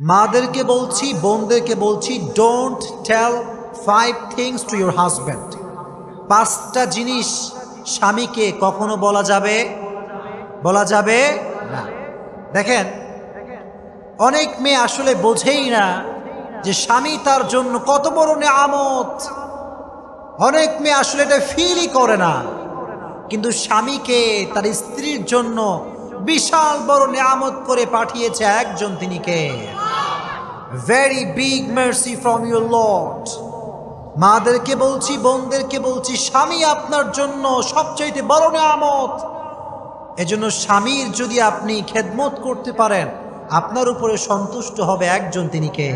মাদেরকে বলছি, বোনদেরকে বলছি don't tell five things to your husband পাঁচটা জিনিস স্বামীকে কখনো বলা যাবে বলা যাবে না। দেখেন, অনেক মেয়ে আসলে বোঝেই না যে স্বামী তার জন্য কত বড় নেয়ামত। অনেক মেয়ে আসলে এটা ফিলই করে না। কিন্তু স্বামীকে, তার স্ত্রীর জন্য বিশাল বড় নেয়ামত করে পাঠিয়েছে একজন তিনি কে? Very big mercy from your lord মাদেরকে বলছি, বোনদেরকে বলছি, স্বামী আপনার জন্য সবচাইতে বড় নেয়ামত। এজন্য স্বামীর যদি আপনি খেদমত করতে পারেন, আপনার উপরে সন্তুষ্ট হবে একজন তিনি কে?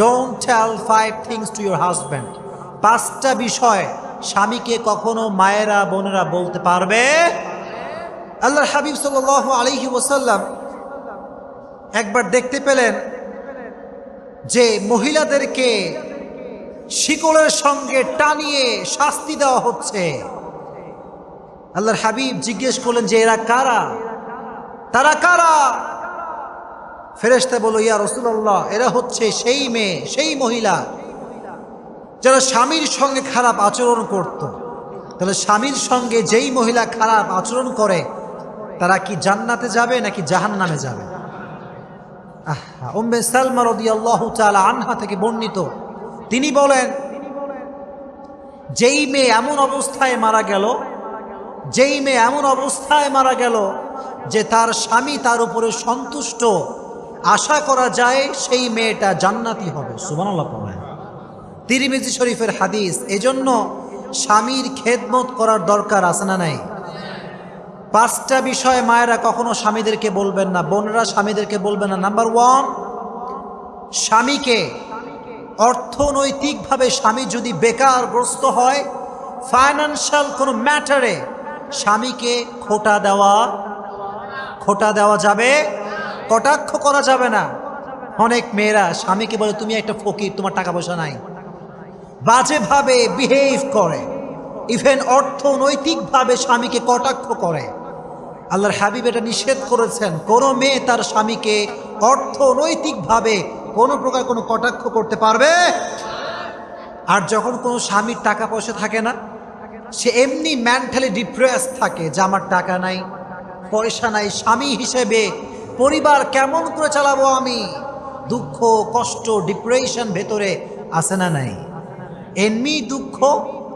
Don't tell five things to your husband পাঁচটা বিষয় স্বামীকে কখনো মায়েরা, বোনেরা বলতে পারবে? আল্লাহর হাবিব সাল আলহি ওসাল্লাম একবার দেখতে পেলেন যে মহিলাদেরকে শিকলের সঙ্গে টানিয়ে শাস্তি দেওয়া হচ্ছে। আল্লাহর হাবিব জিজ্ঞেস করলেন, যে এরা কারা? তারা কারা? ফেরেস্তা বলো ইয়া রসুল্লাহ এরা হচ্ছে সেই মেয়ে, সেই মহিলা যারা স্বামীর সঙ্গে খারাপ আচরণ করত। তাহলে স্বামীর সঙ্গে যেই মহিলা খারাপ আচরণ করে তারা কি জান্নাতে যাবে নাকি জাহান নামে যাবে? আহা, উম্মে সালমা আনহা থেকে বর্ণিত। তিনি বলেন, যেই মেয়ে এমন অবস্থায় মারা গেল, যেই মেয়ে এমন অবস্থায় মারা গেল যে তার স্বামী তার উপরে সন্তুষ্ট, আশা করা যায় সেই মেয়েটা জান্নাতি হবে। সুবহানাল্লাহ পড়েন। তিরিমিজি শরীফের হাদিস, এজন্য স্বামীর খেদমত করার দরকার আছে না নাই? পাঁচটা বিষয় মায়েরা কখনো স্বামীদেরকে বলবেন না। বোনেরা স্বামীদেরকে বলবেন না। নাম্বার ওয়ান স্বামীকে অর্থনৈতিকভাবে স্বামী যদি বেকারগ্রস্ত হয় ফাইন্যান্সিয়াল কোনো ম্যাটারে স্বামীকে খোটা দেওয়া খোটা দেওয়া যাবে? কটাক্ষ করা যাবে না। অনেক মেয়েরা স্বামীকে বলে, তুমি একটা ফকির, তোমার টাকা পয়সা নাই। বাজেভাবে বিহেভ করে। ইভেন অর্থনৈতিকভাবে স্বামীকে কটাক্ষ করে। আল্লাহর হাবিব এটা নিষেধ করেছেন। কোনো মেয়ে তার স্বামীকে অর্থনৈতিকভাবে কোনো প্রকার কোনো কটাক্ষ করতে পারবে? আর যখন কোনো স্বামীর টাকা পয়সা থাকে না, সে এমনি মেন্টালি ডিপ্রেস থাকে যে আমার টাকা নাই, পয়সা নাই, স্বামী হিসেবে পরিবার কেমন করে চালাবো আমি? দুঃখ, কষ্ট ডিপ্রেশন ভেতরে আসে না নাই? এমনি দুঃখ,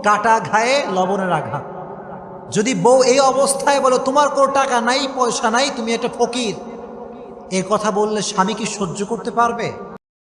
কাটা ঘায়ে, লবণের আঘাত। যদি বউ এই অবস্থায় বলো, তোমার কোনো টাকা নাই, পয়সা নাই, তুমি একটা ফকির। এ কথা বললে স্বামী কি সহ্য করতে পারবে?